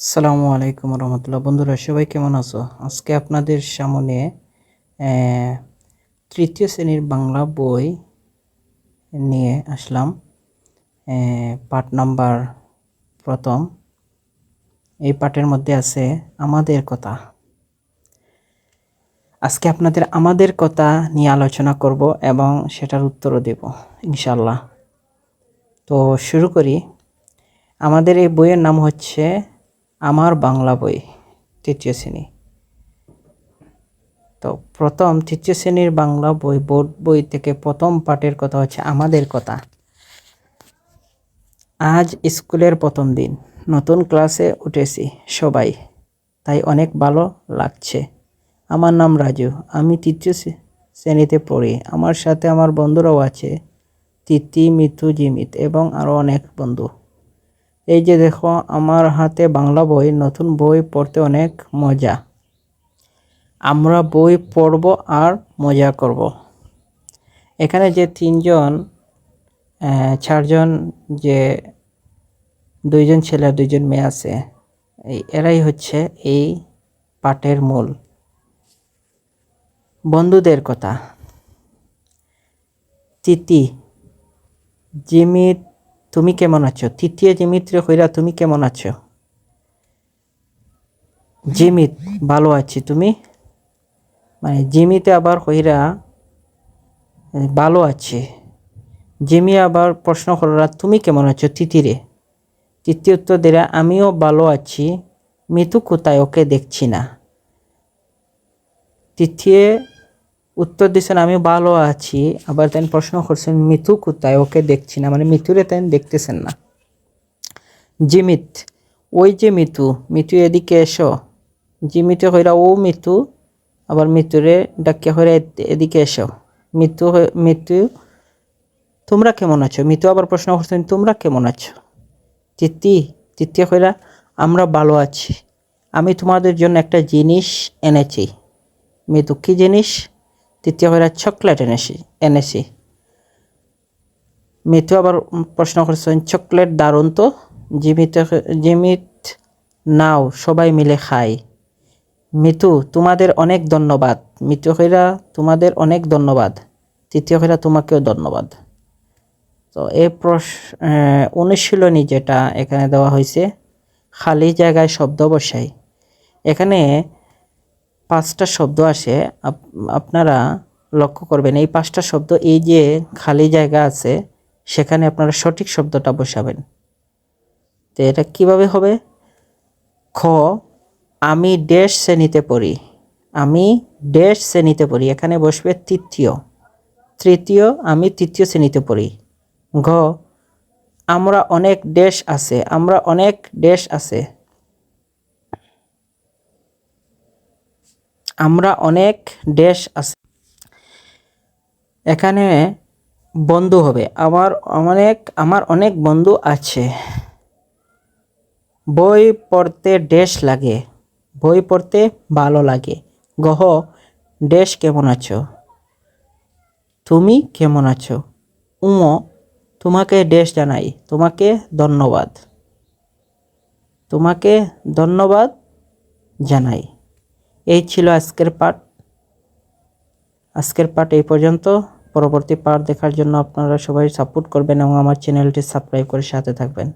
আসসালামু আলাইকুম রহমতুল্লাহ। বন্ধুরা, সবাই কেমন আছো? আজকে আপনাদের সামনে তৃতীয় শ্রেণির বাংলা বই নিয়ে আসলাম। পাঠ নাম্বার প্রথম। এই পাঠের মধ্যে আছে, আমাদের কথা। আজকে আপনাদের আমাদের কথা নিয়ে আলোচনা করব এবং সেটার উত্তরও দেব ইনশাল্লাহ তো শুরু করি। আমাদের এই বইয়ের নাম হচ্ছে আমার বাংলা বই, তৃতীয় শ্রেণি। তো প্রথম তৃতীয় শ্রেণির বাংলা বই, বোর্ড বই থেকে প্রথম পাঠের কথা হচ্ছে আমাদের কথা। আজ স্কুলের প্রথম দিন, নতুন ক্লাসে উঠেছি সবাই, তাই অনেক ভালো লাগছে। আমার নাম রাজু, আমি তৃতীয় শ্রেণীতে পড়ি। আমার সাথে আমার বন্ধুরাও আছে, তিতি, মিথু, জিমিত এবং আরও অনেক বন্ধু। এই যে দেখো, আমার হাতে বাংলা বই, নতুন বই পড়তে অনেক মজা। আমরা বই পড়ব আর মজা করব। এখানে যে তিনজন চারজন যে দুইজন ছেলে দুইজন মেয়ে আছে এরাই হচ্ছে এই পাঠের মূল। বন্ধুদের কথা। তিতি, জিমিত তুমি কেমন আছো? তৃতীয় জিমিত্রে হইরা তুমি কেমন আছো? জিমিত ভালো আছি তুমি? মানে জিমিতে আবার হইরা ভালো আছে। জিমি আবার প্রশ্ন করলা, তুমি কেমন আছো তিতিরে? তৃতীয় উত্তর দিলা, আমিও ভালো আছি। মিতু কোথায়? ওকে দেখছি না। তৃতীয় উত্তর দিচ্ছেন আমি ভালো আছি। আবার তেন প্রশ্ন করছেন মিথু কোথায়? ওকে দেখছি না। মানে মিতুরে তেন দেখতেছেন না। জিমিত ওই যে মিথু মিতু এদিকে এসো। জিমিতে হইরা, ও মিথু, আবার মিতুরে ডাকিয়া হইরা এদিকে এসো। হই- মিতু তোমরা কেমন আছো? মিতু আবার প্রশ্ন করছেন তোমরা কেমন আছো? তিতি তৃতীয় হইরা, আমরা ভালো আছি। আমি তোমাদের জন্য একটা জিনিস এনেছি। মিথু, কী জিনিস? তৃতীয় হইরা চকলেট এনেছি এনেছি। মিতু আবার প্রশ্ন করছেন চকলেট দারুণ তো জিমিত জিমিত, নাও, সবাই মিলে খাই। মিতু তোমাদের অনেক ধন্যবাদ। মিতু হইরা তোমাদের অনেক ধন্যবাদ। তৃতীয় হইরা তোমাকেও ধন্যবাদ। তো এই প্রশ অনুশীলনী যেটা এখানে দেওয়া হয়েছে খালি জায়গায় শব্দ বসাই। এখানে পাঁচটা শব্দ আসে, আপ- আপনারা লক্ষ্য করবেন, এই পাঁচটা শব্দ, এই যে খালি জায়গা আছে, সেখানে আপনারা সঠিক শব্দটা বসাবেন। তো এটা কীভাবে হবে? খ, আমি ড্যাশ শ্রেণীতে পড়ি। আমি ড্যাশ শ্রেণীতে পড়ি, এখানে বসবে তৃতীয়। তৃতীয়, আমি তৃতীয় শ্রেণীতে পড়ি। ঘ, আমরা অনেক ড্যাশ আছে, আমরা অনেক ড্যাশ আছে। আমরা অনেক ড্যাশ আছে। এখানে বন্ধু হবে। আমার অনেক আমার অনেক বন্ধু আছে। বই পড়তে ড্যাশ লাগে। বই পড়তে ভালো লাগে। গহ ড্যাশ কেমন আছো? তুমি কেমন আছো? উম, তোমাকে ড্যাশ জানাই। তোমাকে ধন্যবাদ। তোমাকে ধন্যবাদ জানাই। এই ছিল আজকের পাঠ। আজকের পাঠ এই পর্যন্ত। পরবর্তী পাঠ দেখার জন্য আপনারা সবাই সাপোর্ট করবেন এবং আমার চ্যানেলটি সাবস্ক্রাইব করে সাথে থাকবেন।